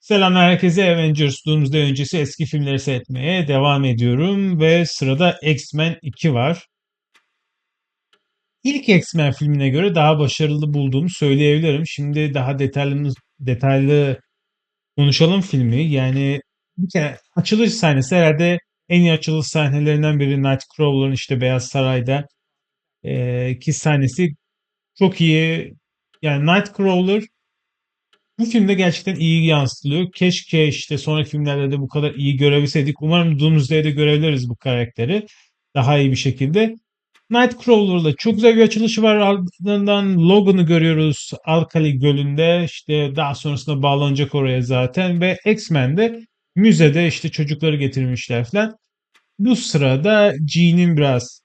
Selamlar herkese. Avengers Doomsday öncesi eski filmleri seyretmeye devam ediyorum ve sırada X-Men 2 var. İlk X-Men filmine göre daha başarılı bulduğumu söyleyebilirim. Şimdi daha detaylı detaylı konuşalım filmi. Yani bir kere açılış sahnesi herhalde en iyi açılış sahnelerinden biri Nightcrawler'ın işte Beyaz Saray'da ki sahnesi çok iyi. Yani Nightcrawler bu filmde gerçekten iyi yansıtılıyor. Keşke işte sonraki filmlerde de bu kadar iyi görebilseydik. Umarım Doomsday'de görebiliriz bu karakteri daha iyi bir şekilde. Nightcrawler'da çok güzel bir açılışı var. Ardından Logan'ı görüyoruz Alkali Gölü'nde. İşte daha sonrasında bağlanacak oraya zaten. Ve X-Men'de müzede işte çocukları getirmişler falan. Bu sırada Jean'in biraz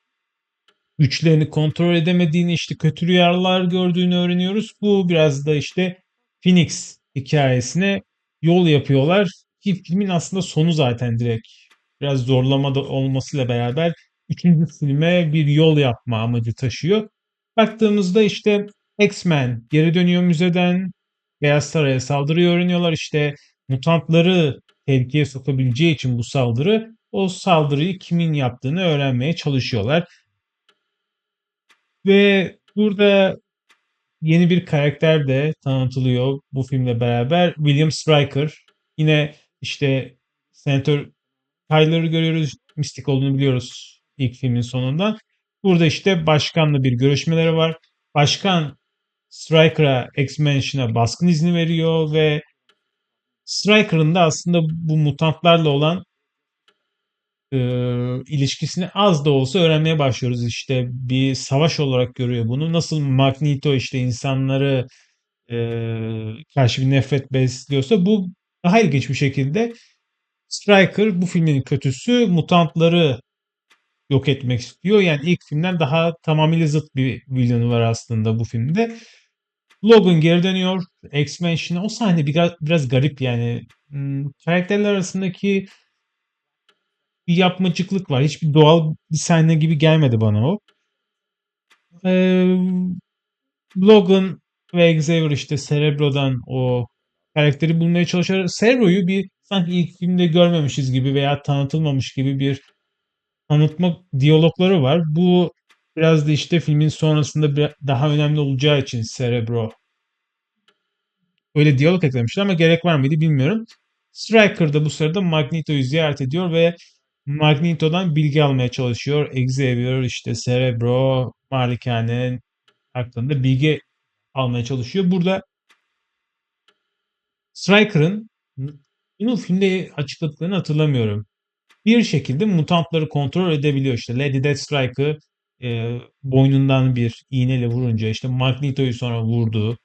güçlerini kontrol edemediğini, işte kötü rüyalar gördüğünü öğreniyoruz. Bu biraz da işte Phoenix hikayesine yol yapıyorlar. Ki filmin aslında sonu zaten direkt biraz zorlama da olmasıyla beraber üçüncü filme bir yol yapma amacı taşıyor. Baktığımızda işte X-Men geri dönüyor müzeden. Beyaz Saray'a saldırıyı öğreniyorlar. İşte mutantları tehlikeye sokabileceği için bu saldırı o saldırıyı kimin yaptığını öğrenmeye çalışıyorlar. Ve burada yeni bir karakter de tanıtılıyor bu filmle beraber. William Stryker. Yine işte Senator Tyler'ı görüyoruz. Mistik olduğunu biliyoruz ilk filmin sonunda. Burada işte başkanla bir görüşmeleri var. Başkan Stryker'a X-Mansion'a baskın izni veriyor ve Stryker'ın da aslında bu mutantlarla olan e, ilişkisini az da olsa öğrenmeye başlıyoruz. İşte bir savaş olarak görüyor bunu. Nasıl Magneto işte insanları e, karşı bir nefret besliyorsa bu daha ilginç bir şekilde Stryker bu filmin kötüsü mutantları yok etmek istiyor. Yani ilk filmden daha tamamıyla zıt bir villain var aslında bu filmde. Logan geri dönüyor. X-Mention'a o sahne biraz, biraz garip yani. Hmm, karakterler arasındaki bir yapmacıklık var. Hiçbir doğal bir sahne gibi gelmedi bana o. Ee, Logan ve Xavier işte Cerebro'dan o karakteri bulmaya çalışıyor. Cerebro'yu bir sanki ilk filmde görmemişiz gibi veya tanıtılmamış gibi bir tanıtma diyalogları var. Bu biraz da işte filmin sonrasında daha önemli olacağı için Cerebro öyle diyalog eklemişler ama gerek var mıydı bilmiyorum. Striker da bu sırada Magneto'yu ziyaret ediyor ve Magneto'dan bilgi almaya çalışıyor. Xavier, işte Cerebro, Malikane'nin hakkında bilgi almaya çalışıyor. Burada Striker'ın bunu filmde açıkladıklarını hatırlamıyorum. Bir şekilde mutantları kontrol edebiliyor. İşte Lady Deathstrike'ı e, boynundan bir iğneyle vurunca işte Magneto'yu sonra vurdu.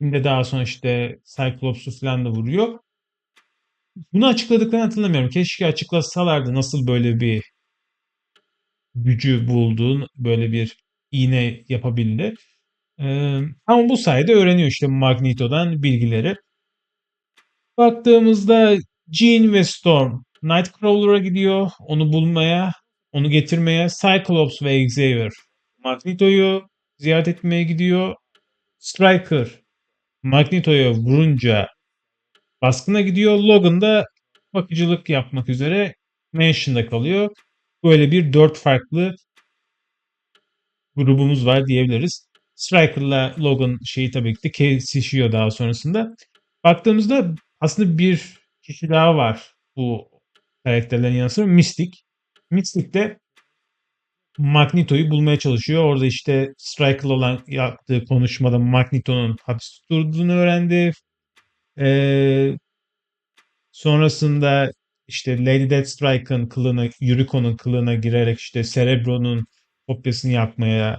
Şimdi daha sonra işte Cyclops'u falan da vuruyor. Bunu açıkladıklarını hatırlamıyorum. Keşke açıklasalardı nasıl böyle bir gücü bulduğun, böyle bir iğne yapabildi. Ee, ama bu sayede öğreniyor işte Magneto'dan bilgileri. Baktığımızda Jean ve Storm Nightcrawler'a gidiyor. Onu bulmaya, onu getirmeye. Cyclops ve Xavier Magneto'yu ziyaret etmeye gidiyor. Striker Magneto'ya vurunca baskına gidiyor. Logan da bakıcılık yapmak üzere Mansion'da kalıyor. Böyle bir dört farklı grubumuz var diyebiliriz. Striker'la Logan şeyi tabii ki de kesişiyor daha sonrasında. Baktığımızda aslında bir kişi daha var bu karakterlerin yanı sıra Mystic. Mystic de Magneto'yu bulmaya çalışıyor. Orada işte Striker'la olan yaptığı konuşmada Magneto'nun hapis tutulduğunu öğrendi. Ee, sonrasında işte Lady Deathstrike'ın kılığına, Yuriko'nun kılığına girerek işte Cerebro'nun kopyasını yapmaya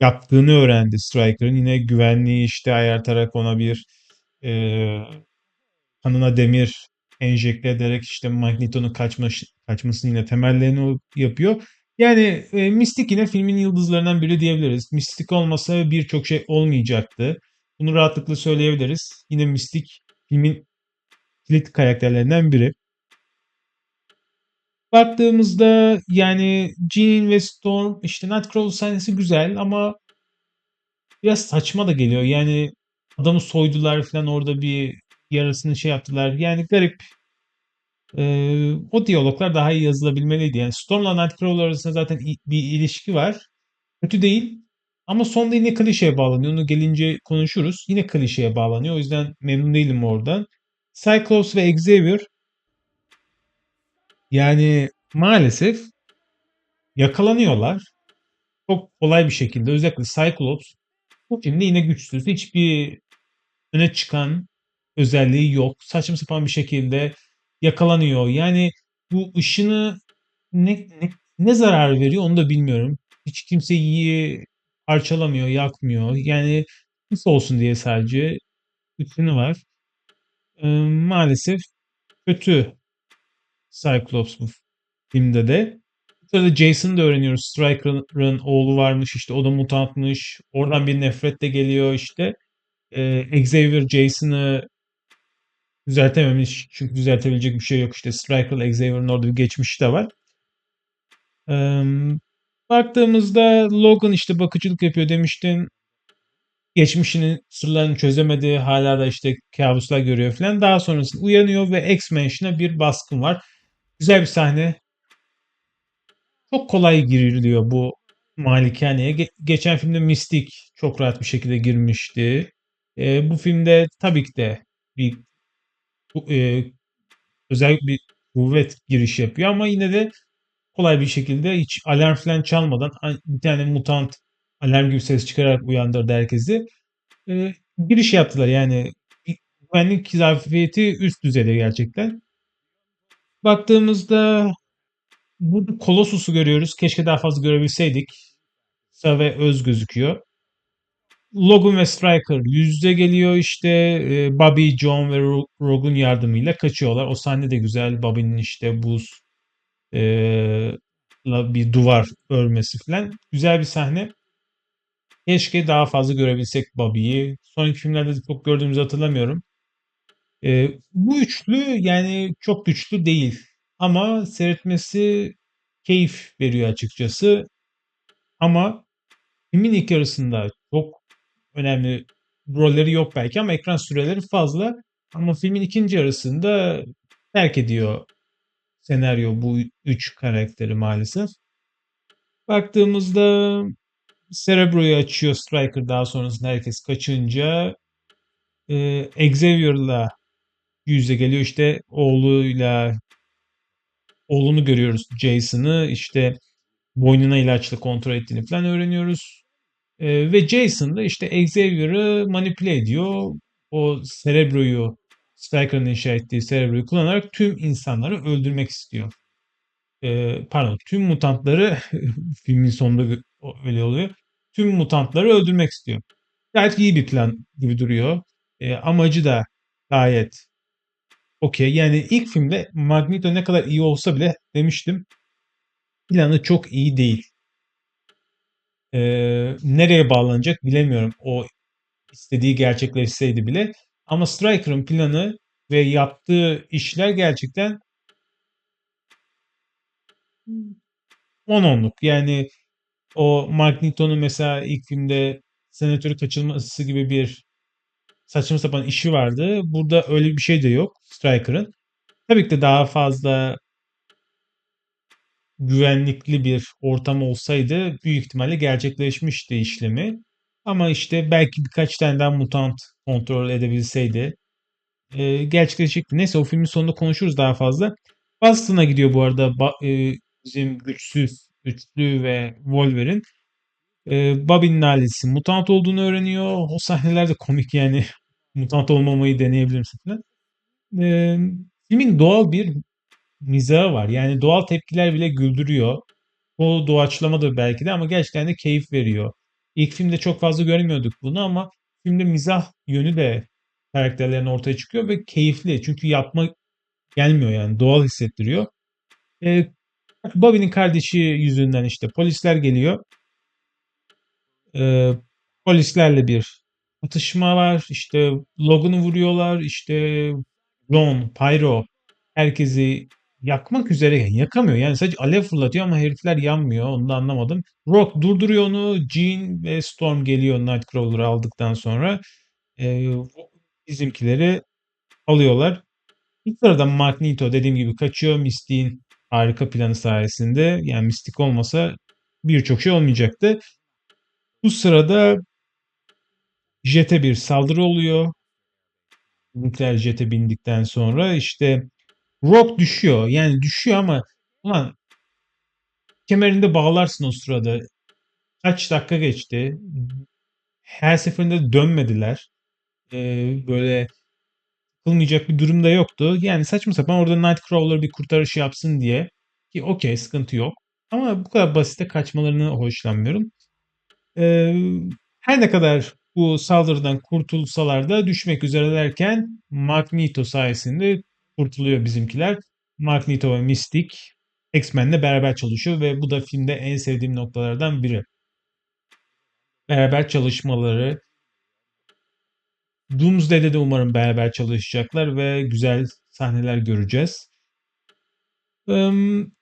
yaptığını öğrendi Striker'ın. Yine güvenliği işte ayartarak ona bir e, kanına demir enjekte ederek işte Magneto'nun kaçma, kaçmasını yine temellerini yapıyor. Yani e, Mystic yine filmin yıldızlarından biri diyebiliriz. Mystic olmasa birçok şey olmayacaktı. Bunu rahatlıkla söyleyebiliriz. Yine Mystic filmin kilit karakterlerinden biri. Baktığımızda yani Jean ve Storm işte Nightcrawler sahnesi güzel ama biraz saçma da geliyor. Yani adamı soydular falan orada bir yarısını şey yaptılar. Yani garip. Ee, o diyaloglar daha iyi yazılabilmeliydi. Yani Storm'la Nightcrawler arasında zaten bir ilişki var. Kötü değil. Ama sonda yine klişeye bağlanıyor. Onu gelince konuşuruz. Yine klişeye bağlanıyor. O yüzden memnun değilim oradan. Cyclops ve Xavier yani maalesef yakalanıyorlar. Çok kolay bir şekilde. Özellikle Cyclops bu filmde yine güçsüz. Hiçbir öne çıkan özelliği yok. Saçma sapan bir şekilde yakalanıyor. Yani bu ışını ne, ne, ne zarar veriyor onu da bilmiyorum. Hiç kimse iyi parçalamıyor, yakmıyor. Yani his olsun diye sadece ışını var. Ee, maalesef kötü Cyclops bu filmde de. Bu sırada Jason'ı da öğreniyoruz. Stryker'ın oğlu varmış işte o da mutantmış. Oradan bir nefret de geliyor işte. Ee, Xavier Jason'ı düzeltememiş. Çünkü düzeltebilecek bir şey yok. İşte Stryker'la Xavier'ın orada bir geçmişi de var. Ee, baktığımızda Logan işte bakıcılık yapıyor demiştin. Geçmişinin sırlarını çözemedi. Hala da işte kabuslar görüyor falan. Daha sonrasında uyanıyor ve X-Mansion'a bir baskın var. Güzel bir sahne. Çok kolay giriliyor bu malikaneye. Ge- geçen filmde Mystic çok rahat bir şekilde girmişti. Ee, bu filmde tabii ki de bir bu- e, özel bir kuvvet giriş yapıyor ama yine de kolay bir şekilde hiç alarm falan çalmadan bir tane mutant alarm gibi ses çıkararak uyandırdı herkesi. Ee, giriş yaptılar yani güvenlik zafiyeti üst düzeyde gerçekten. Baktığımızda burada Colossus'u görüyoruz. Keşke daha fazla görebilseydik. Kısa ve öz gözüküyor. Logan ve Stryker yüz yüze geliyor işte e, Bobby, John ve Ro- Rogue'un yardımıyla kaçıyorlar. O sahne de güzel. Bobby'nin işte buz e, bir duvar örmesi falan. Güzel bir sahne. Keşke daha fazla görebilsek Bobby'yi. Sonraki filmlerde de çok gördüğümüzü hatırlamıyorum. E, bu üçlü yani çok güçlü değil. Ama seyretmesi keyif veriyor açıkçası. Ama filmin ilk yarısında çok önemli rolleri yok belki ama ekran süreleri fazla. Ama filmin ikinci yarısında terk ediyor senaryo bu üç karakteri maalesef. Baktığımızda Cerebro'yu açıyor Striker daha sonrasında herkes kaçınca e, Xavier'la yüze geliyor işte oğluyla oğlunu görüyoruz Jason'ı işte boynuna ilaçla kontrol ettiğini falan öğreniyoruz. Ee, ve Jason da işte Xavier'ı manipüle ediyor. O Cerebro'yu, Stryker'ın inşa ettiği Cerebro'yu kullanarak tüm insanları öldürmek istiyor. Ee, pardon, tüm mutantları filmin sonunda öyle oluyor. Tüm mutantları öldürmek istiyor. Gayet iyi bir plan gibi duruyor. Ee, amacı da gayet okey. Yani ilk filmde Magneto ne kadar iyi olsa bile demiştim planı çok iyi değil. Ee, nereye bağlanacak bilemiyorum. O istediği gerçekleşseydi bile. Ama Striker'ın planı ve yaptığı işler gerçekten 10 onluk. Yani o Magneto'nun mesela ilk filmde senatörü kaçırması gibi bir saçma sapan işi vardı. Burada öyle bir şey de yok Striker'ın. Tabii ki de daha fazla güvenlikli bir ortam olsaydı büyük ihtimalle gerçekleşmişti işlemi. Ama işte belki birkaç tane daha mutant kontrol edebilseydi e, gerçekleşecekti. Neyse o filmin sonunda konuşuruz daha fazla. Boston'a gidiyor bu arada ba- e, bizim güçsüz, güçlü ve Wolverine. E, Bobby'nin ailesi mutant olduğunu öğreniyor. O sahneler de komik yani. mutant olmamayı deneyebilir misin. E, filmin doğal bir mizahı var. Yani doğal tepkiler bile güldürüyor. O doğaçlama da belki de ama gerçekten de keyif veriyor. İlk filmde çok fazla görmüyorduk bunu ama filmde mizah yönü de karakterlerin ortaya çıkıyor ve keyifli. Çünkü yapma gelmiyor yani doğal hissettiriyor. E, Bobby'nin kardeşi yüzünden işte polisler geliyor. E, polislerle bir atışma var. İşte Logan'ı vuruyorlar. İşte John, Pyro herkesi yakmak üzere yakamıyor. Yani sadece alev fırlatıyor ama herifler yanmıyor. Onu da anlamadım. Rock durduruyor onu. Jean ve Storm geliyor Nightcrawler'ı aldıktan sonra. E, bizimkileri alıyorlar. Bu sırada Magneto dediğim gibi kaçıyor Mystic'in harika planı sayesinde. Yani Mystic olmasa birçok şey olmayacaktı. Bu sırada jete bir saldırı oluyor. Nükleer jete bindikten sonra işte Rock düşüyor. Yani düşüyor ama ulan kemerinde bağlarsın o sırada. Kaç dakika geçti. Her seferinde dönmediler. Ee, böyle kılmayacak bir durum da yoktu. Yani saçma sapan orada Nightcrawler bir kurtarış yapsın diye. Ki okey sıkıntı yok. Ama bu kadar basite kaçmalarını hoşlanmıyorum. Ee, her ne kadar bu saldırıdan kurtulsalar da düşmek üzerelerken Magneto sayesinde kurtuluyor bizimkiler. Magneto ve Mystic X-Men'le beraber çalışıyor ve bu da filmde en sevdiğim noktalardan biri. Beraber çalışmaları. Doomsday'de de umarım beraber çalışacaklar ve güzel sahneler göreceğiz. Um,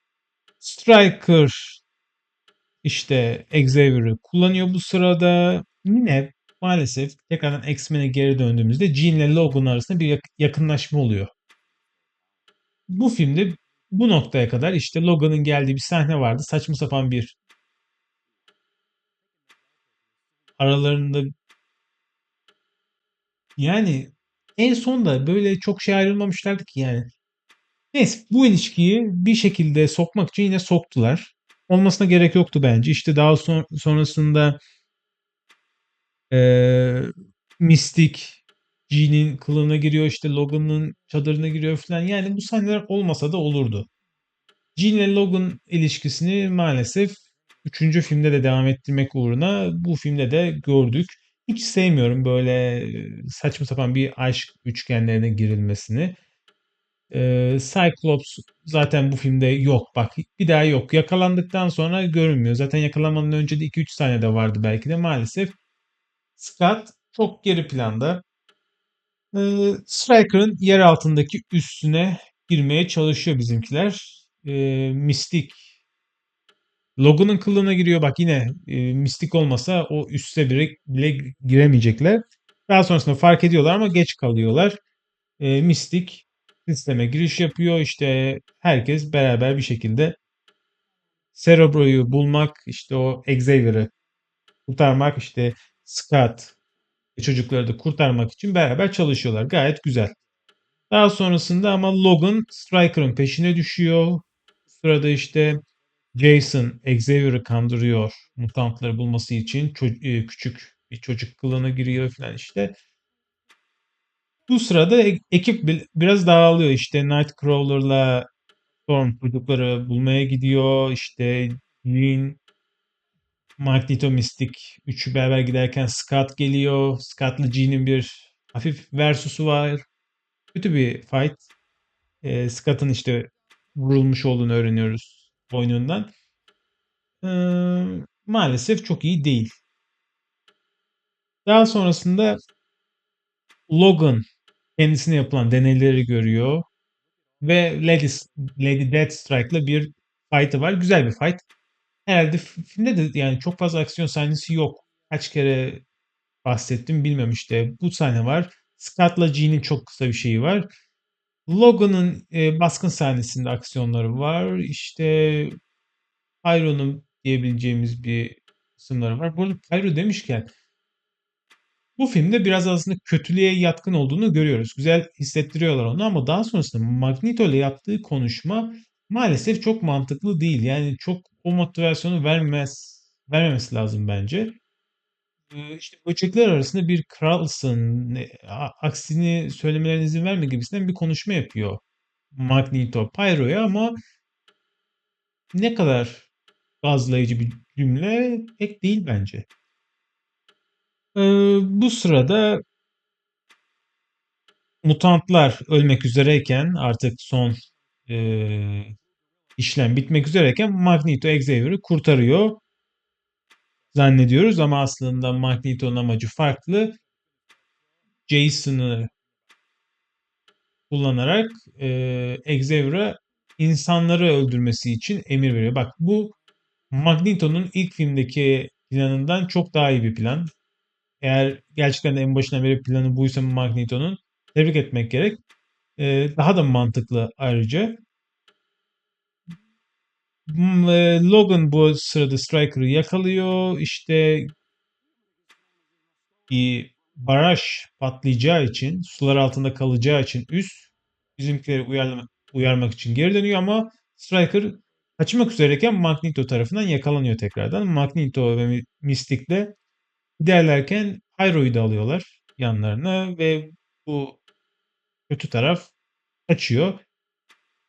Striker işte Xavier'ı kullanıyor bu sırada. Yine maalesef tekrardan X-Men'e geri döndüğümüzde Jean ile Logan arasında bir yakınlaşma oluyor. Bu filmde bu noktaya kadar işte Logan'ın geldiği bir sahne vardı. Saçma sapan bir aralarında yani en son da böyle çok şey ayrılmamışlardı ki yani. Neyse bu ilişkiyi bir şekilde sokmak için yine soktular. Olmasına gerek yoktu bence. İşte daha son, sonrasında ee, Mystic Jean'in kılığına giriyor işte Logan'ın çadırına giriyor falan. Yani bu sahneler olmasa da olurdu. Jean ile Logan ilişkisini maalesef 3. filmde de devam ettirmek uğruna bu filmde de gördük. Hiç sevmiyorum böyle saçma sapan bir aşk üçgenlerine girilmesini. Ee, Cyclops zaten bu filmde yok. Bak bir daha yok. Yakalandıktan sonra görünmüyor. Zaten yakalanmadan önce de 2-3 saniye vardı belki de maalesef. Scott çok geri planda. Ee, Striker'ın yer altındaki üstüne girmeye çalışıyor bizimkiler. Ee, Mystic Logan'ın kılığına giriyor. Bak yine e, Mystic olmasa o üste bile, bile giremeyecekler. Daha sonrasında fark ediyorlar ama geç kalıyorlar. E, Mystic sisteme giriş yapıyor. İşte herkes beraber bir şekilde Cerebro'yu bulmak, işte o Xavier'ı kurtarmak, işte Scott çocukları da kurtarmak için beraber çalışıyorlar. Gayet güzel. Daha sonrasında ama Logan Striker'ın peşine düşüyor. Sırada işte Jason Xavier'ı kandırıyor mutantları bulması için. Ço- e, küçük bir çocuk kılığına giriyor falan işte. Bu sırada e- ekip biraz dağılıyor. İşte Nightcrawler'la Storm çocukları bulmaya gidiyor. İşte Jean, Magneto Mystic üçü beraber giderken Scott geliyor. Scott'la Jean'in bir hafif versusu var. Kötü bir fight. E, Scott'ın işte vurulmuş olduğunu öğreniyoruz boynundan. E, maalesef çok iyi değil. Daha sonrasında Logan kendisine yapılan deneyleri görüyor ve Lady, Lady Deathstrike'la bir fight'ı var. Güzel bir fight. Herhalde filmde de yani çok fazla aksiyon sahnesi yok. Kaç kere bahsettim bilmiyorum işte. Bu sahne var. Scott'la Jean'in çok kısa bir şeyi var. Logan'ın e, baskın sahnesinde aksiyonları var. İşte Pyro'nun diyebileceğimiz bir kısımları var. Bu arada Pyro demişken bu filmde biraz aslında kötülüğe yatkın olduğunu görüyoruz. Güzel hissettiriyorlar onu ama daha sonrasında Magneto ile yaptığı konuşma maalesef çok mantıklı değil. Yani çok o motivasyonu vermez vermemesi lazım bence. Ee, işte böcekler arasında bir kralsın, aksini söylemelerine izin verme gibisinden bir konuşma yapıyor Magneto Pyro'ya ama ne kadar gazlayıcı bir cümle pek değil bence. Ee, bu sırada mutantlar ölmek üzereyken artık son e, işlem bitmek üzereyken Magneto Xavier'ı kurtarıyor zannediyoruz ama aslında Magneto'nun amacı farklı. Jason'ı kullanarak e, Xavier'a insanları öldürmesi için emir veriyor. Bak bu Magneto'nun ilk filmdeki planından çok daha iyi bir plan. Eğer gerçekten en başına beri planı buysa Magneto'nun tebrik etmek gerek. Ee, daha da mantıklı ayrıca. Hmm, e, Logan bu sırada Stryker'ı yakalıyor. İşte bir baraj patlayacağı için, sular altında kalacağı için üst bizimkileri uyarlamak, uyarmak için geri dönüyor ama Stryker kaçmak üzereyken Magneto tarafından yakalanıyor tekrardan. Magneto ve Mystic'le giderlerken Pyro'yu da alıyorlar yanlarına ve bu kötü taraf kaçıyor.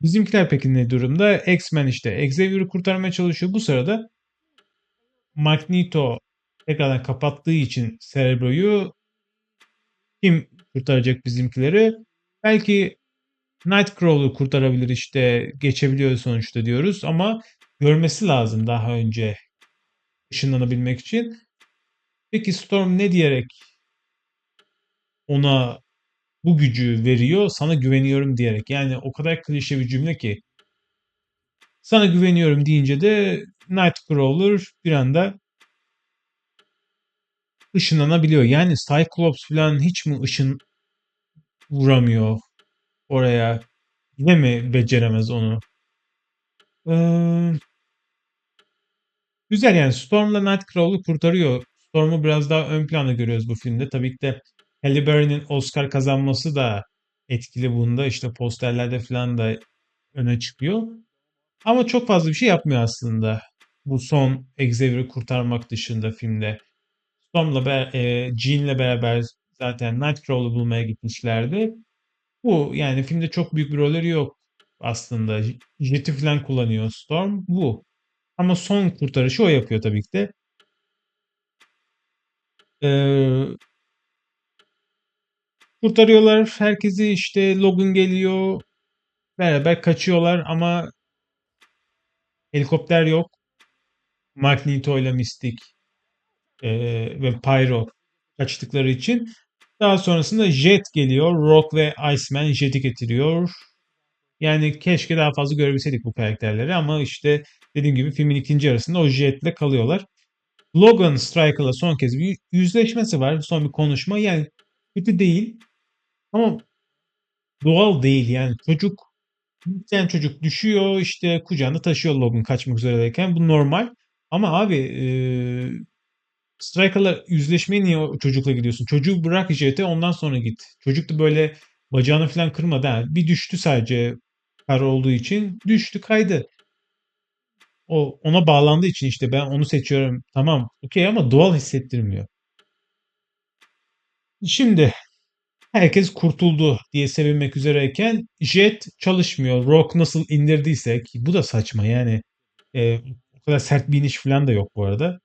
Bizimkiler peki ne durumda? X-Men işte Xavier'ı kurtarmaya çalışıyor. Bu sırada Magneto tekrardan kapattığı için Cerebro'yu kim kurtaracak bizimkileri? Belki Nightcrawler kurtarabilir işte geçebiliyor sonuçta diyoruz ama görmesi lazım daha önce ışınlanabilmek için. Peki Storm ne diyerek ona bu gücü veriyor? Sana güveniyorum diyerek. Yani o kadar klişe bir cümle ki. Sana güveniyorum deyince de Nightcrawler bir anda ışınlanabiliyor. Yani Cyclops falan hiç mi ışın vuramıyor oraya? Yine mi beceremez onu? Ee, güzel yani Storm'la Nightcrawler'ı kurtarıyor. Storm'u biraz daha ön planda görüyoruz bu filmde. Tabii ki de Halle Berry'nin Oscar kazanması da etkili bunda. İşte posterlerde falan da öne çıkıyor. Ama çok fazla bir şey yapmıyor aslında. Bu son Xavier'ı kurtarmak dışında filmde. Storm'la be, e, Jean'le beraber zaten Nightcrawler'ı bulmaya gitmişlerdi. Bu yani filmde çok büyük bir rolleri yok aslında. Jet'i falan kullanıyor Storm. Bu. Ama son kurtarışı o yapıyor tabii ki de. Ee, kurtarıyorlar. Herkesi işte Logan geliyor. Beraber kaçıyorlar ama helikopter yok. Magneto ile Mystic e, ve Pyro kaçtıkları için. Daha sonrasında Jet geliyor. Rock ve Iceman Jet'i getiriyor. Yani keşke daha fazla görebilseydik bu karakterleri ama işte dediğim gibi filmin ikinci yarısında o Jet'le kalıyorlar. Logan Striker'la son kez bir yüzleşmesi var. Son bir konuşma. Yani kötü değil ama doğal değil yani çocuk bir çocuk düşüyor işte kucağında taşıyor Logan kaçmak üzereyken bu normal ama abi e, Striker'la yüzleşmeye niye o çocukla gidiyorsun? Çocuğu bırak jete ondan sonra git. Çocuk da böyle bacağını falan kırmadı. Ha. Bir düştü sadece kar olduğu için. Düştü kaydı. O ona bağlandığı için işte ben onu seçiyorum. Tamam okey ama doğal hissettirmiyor. Şimdi herkes kurtuldu diye sevinmek üzereyken jet çalışmıyor. Rock nasıl indirdiyse ki bu da saçma yani e, o kadar sert bir iniş falan da yok bu arada.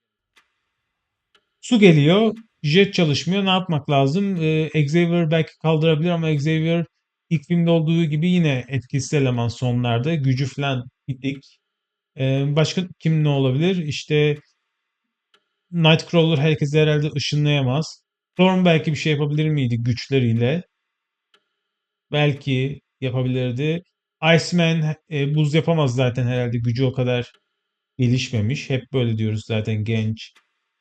Su geliyor. Jet çalışmıyor. Ne yapmak lazım? Ee, Xavier belki kaldırabilir ama Xavier ilk filmde olduğu gibi yine etkisiz eleman sonlarda. Gücü falan bittik. Ee, başka kim ne olabilir? İşte Nightcrawler herkesi herhalde ışınlayamaz. Storm belki bir şey yapabilir miydi güçleriyle? Belki yapabilirdi. Iceman e, buz yapamaz zaten herhalde gücü o kadar gelişmemiş. Hep böyle diyoruz zaten genç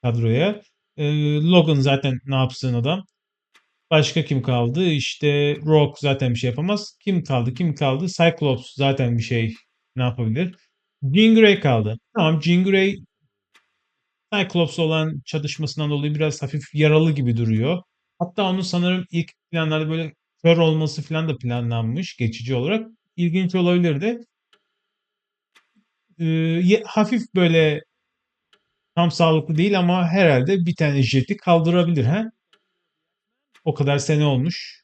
kadroya. E, Logan zaten ne yapsın adam. Başka kim kaldı? İşte Rock zaten bir şey yapamaz. Kim kaldı? Kim kaldı? Cyclops zaten bir şey ne yapabilir? Jean Grey kaldı. Tamam Jean Grey Cyclops olan çatışmasından dolayı biraz hafif yaralı gibi duruyor. Hatta onun sanırım ilk planlarda böyle kör olması falan da planlanmış geçici olarak. İlginç olabilirdi. Ee, hafif böyle tam sağlıklı değil ama herhalde bir tane jeti kaldırabilir ha. O kadar sene olmuş.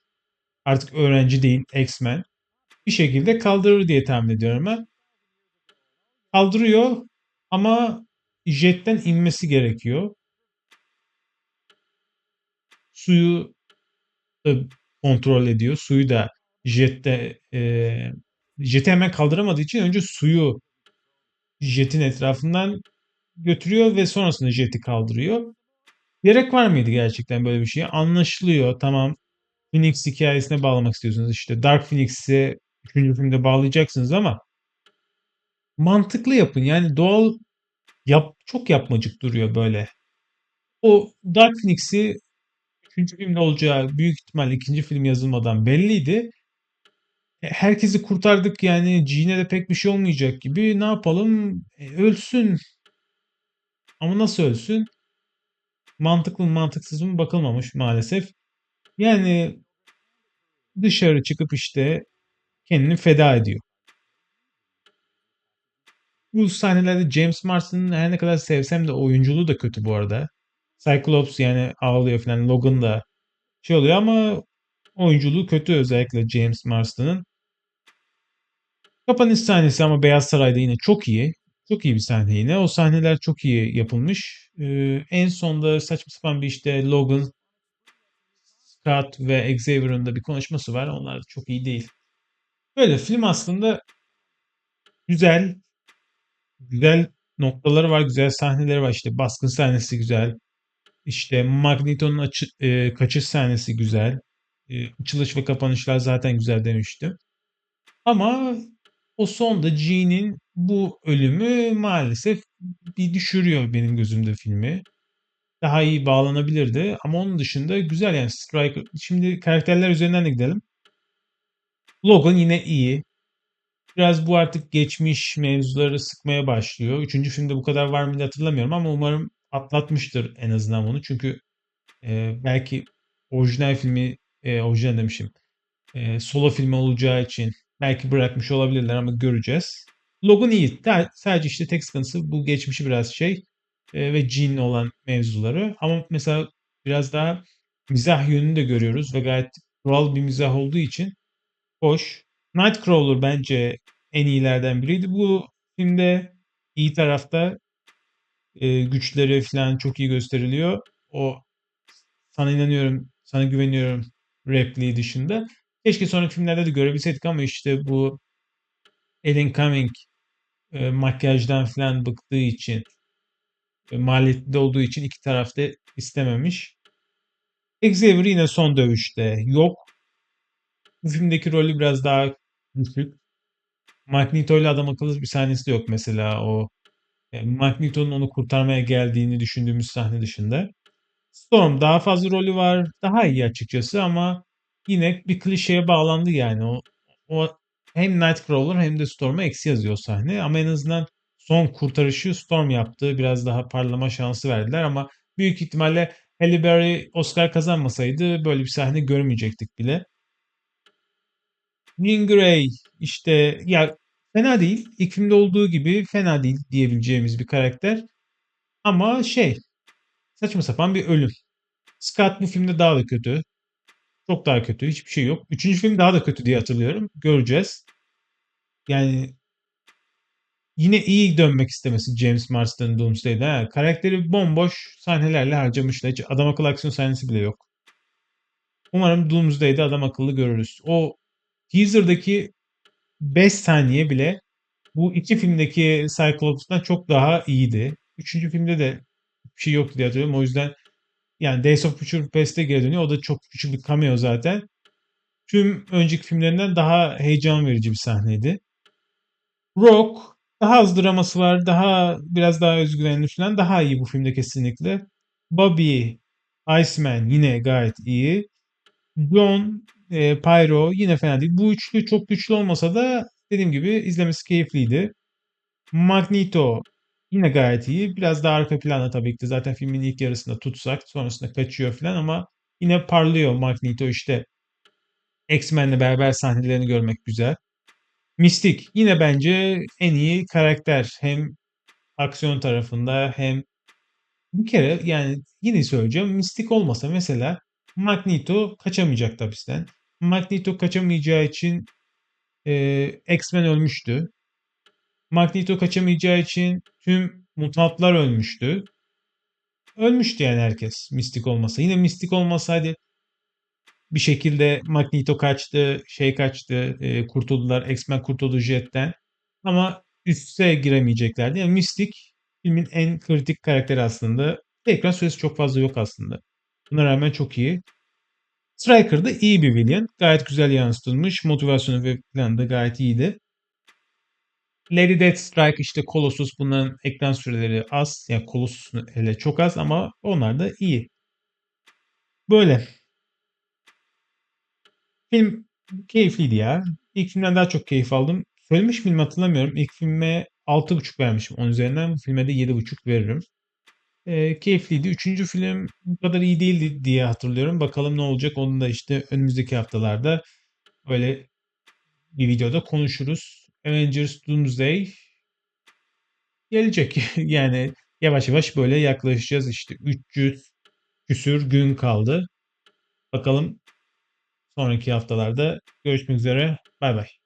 Artık öğrenci değil, X-Men. Bir şekilde kaldırır diye tahmin ediyorum ben. Kaldırıyor ama jetten inmesi gerekiyor. Suyu kontrol ediyor. Suyu da jette e, jeti hemen kaldıramadığı için önce suyu jetin etrafından götürüyor ve sonrasında jeti kaldırıyor. Gerek var mıydı gerçekten böyle bir şeye? Anlaşılıyor. Tamam Phoenix hikayesine bağlamak istiyorsunuz. İşte Dark Phoenix'i 3. filmde bağlayacaksınız ama mantıklı yapın. Yani doğal yap, çok yapmacık duruyor böyle. O Dark Phoenix'i 3. filmde olacağı büyük ihtimalle ikinci film yazılmadan belliydi. E, herkesi kurtardık yani Jean'e de pek bir şey olmayacak gibi. Ne yapalım? E, ölsün. Ama nasıl ölsün? Mantıklı mı mantıksız mı bakılmamış maalesef. Yani dışarı çıkıp işte kendini feda ediyor. Bu sahnelerde James Marsden'ın her ne kadar sevsem de oyunculuğu da kötü bu arada. Cyclops yani ağlıyor falan. Logan da şey oluyor ama oyunculuğu kötü özellikle James Marsden'ın. Kapanış sahnesi ama Beyaz Saray'da yine çok iyi. Çok iyi bir sahne yine. O sahneler çok iyi yapılmış. Ee, en sonda saçma sapan bir işte Logan, Scott ve Xavier'ın da bir konuşması var. Onlar da çok iyi değil. Böyle film aslında güzel, güzel noktaları var, güzel sahneleri var. İşte baskın sahnesi güzel. İşte Magneto'nun açı, e, kaçış sahnesi güzel. E, açılış ve kapanışlar zaten güzel demiştim. Ama o sonda Jean'in bu ölümü maalesef bir düşürüyor benim gözümde filmi. Daha iyi bağlanabilirdi ama onun dışında güzel yani Striker. Şimdi karakterler üzerinden de gidelim. Logan yine iyi. Biraz bu artık geçmiş mevzuları sıkmaya başlıyor. Üçüncü filmde bu kadar var mıydı hatırlamıyorum ama umarım atlatmıştır en azından onu. Çünkü e, belki orijinal filmi, e, orijinal demişim, e, solo filmi olacağı için belki bırakmış olabilirler ama göreceğiz. Logan iyi. Sadece işte tek sıkıntısı bu geçmişi biraz şey e, ve Jean olan mevzuları. Ama mesela biraz daha mizah yönünü de görüyoruz ve gayet doğal bir mizah olduğu için hoş. Nightcrawler bence en iyilerden biriydi. Bu filmde iyi tarafta e, güçleri falan çok iyi gösteriliyor. O sana inanıyorum, sana güveniyorum repliği dışında. Keşke sonraki filmlerde de görebilseydik ama işte bu Alan Cumming e, makyajdan falan bıktığı için e, maliyetli olduğu için iki tarafta istememiş. Xavier yine son dövüşte yok. Bu filmdeki rolü biraz daha düşük. Magneto ile adam akıllı bir sahnesi de yok mesela o. Yani Magneto'nun onu kurtarmaya geldiğini düşündüğümüz sahne dışında. Storm daha fazla rolü var. Daha iyi açıkçası ama yine bir klişeye bağlandı yani. O, o hem Nightcrawler hem de Storm'a eksi yazıyor sahne. Ama en azından son kurtarışı Storm yaptı. Biraz daha parlama şansı verdiler ama büyük ihtimalle Halle Berry Oscar kazanmasaydı böyle bir sahne görmeyecektik bile. Jean Grey işte ya fena değil. İlk filmde olduğu gibi fena değil diyebileceğimiz bir karakter. Ama şey saçma sapan bir ölüm. Scott bu filmde daha da kötü. Çok daha kötü. Hiçbir şey yok. Üçüncü film daha da kötü diye hatırlıyorum. Göreceğiz. Yani yine iyi dönmek istemesi James Marsden Doomsday'de. Ha, karakteri bomboş sahnelerle harcamışlar. Hiç adam akıllı aksiyon sahnesi bile yok. Umarım Doomsday'de adam akıllı görürüz. O teaser'daki 5 saniye bile bu iki filmdeki Cyclops'tan çok daha iyiydi. Üçüncü filmde de bir şey yoktu diye hatırlıyorum. O yüzden yani Days of Future Past'e geri dönüyor. O da çok küçük bir cameo zaten. Tüm önceki filmlerinden daha heyecan verici bir sahneydi. Rock daha az draması var. Daha biraz daha özgüvenli falan. Daha iyi bu filmde kesinlikle. Bobby, Iceman yine gayet iyi. John, e, Pyro yine fena değil. Bu üçlü çok güçlü olmasa da dediğim gibi izlemesi keyifliydi. Magneto yine gayet iyi. Biraz daha arka planda tabii ki zaten filmin ilk yarısında tutsak sonrasında kaçıyor falan ama yine parlıyor Magneto işte X-Men'le beraber sahnelerini görmek güzel. Mistik yine bence en iyi karakter. Hem aksiyon tarafında hem bir kere yani yine söyleyeceğim Mistik olmasa mesela Magneto kaçamayacak hapisten. Magneto kaçamayacağı için e, X-Men ölmüştü. Magneto kaçamayacağı için tüm mutantlar ölmüştü. Ölmüştü yani herkes mistik olmasa. Yine mistik olmasaydı bir şekilde Magneto kaçtı, şey kaçtı, e, kurtuldular. X-Men kurtuldu Jet'ten. Ama üste giremeyeceklerdi. Yani Mystic filmin en kritik karakteri aslında. Ekran süresi çok fazla yok aslında. Buna rağmen çok iyi. Striker da iyi bir villain. Gayet güzel yansıtılmış. Motivasyonu ve planı da gayet iyiydi. Lady Deathstrike işte Colossus bunların ekran süreleri az. Yani Colossus'un hele çok az ama onlar da iyi. Böyle. Film keyifliydi ya. İlk filmden daha çok keyif aldım. Söylemiş miydim hatırlamıyorum. İlk filme 6.5 vermişim 10 üzerinden. Bu filme de 7.5 veririm. E, keyifliydi. Üçüncü film bu kadar iyi değildi diye hatırlıyorum. Bakalım ne olacak. Onu da işte önümüzdeki haftalarda böyle bir videoda konuşuruz. Avengers Doomsday gelecek. yani yavaş yavaş böyle yaklaşacağız. İşte 300 küsür gün kaldı. Bakalım sonraki haftalarda görüşmek üzere. Bay bay.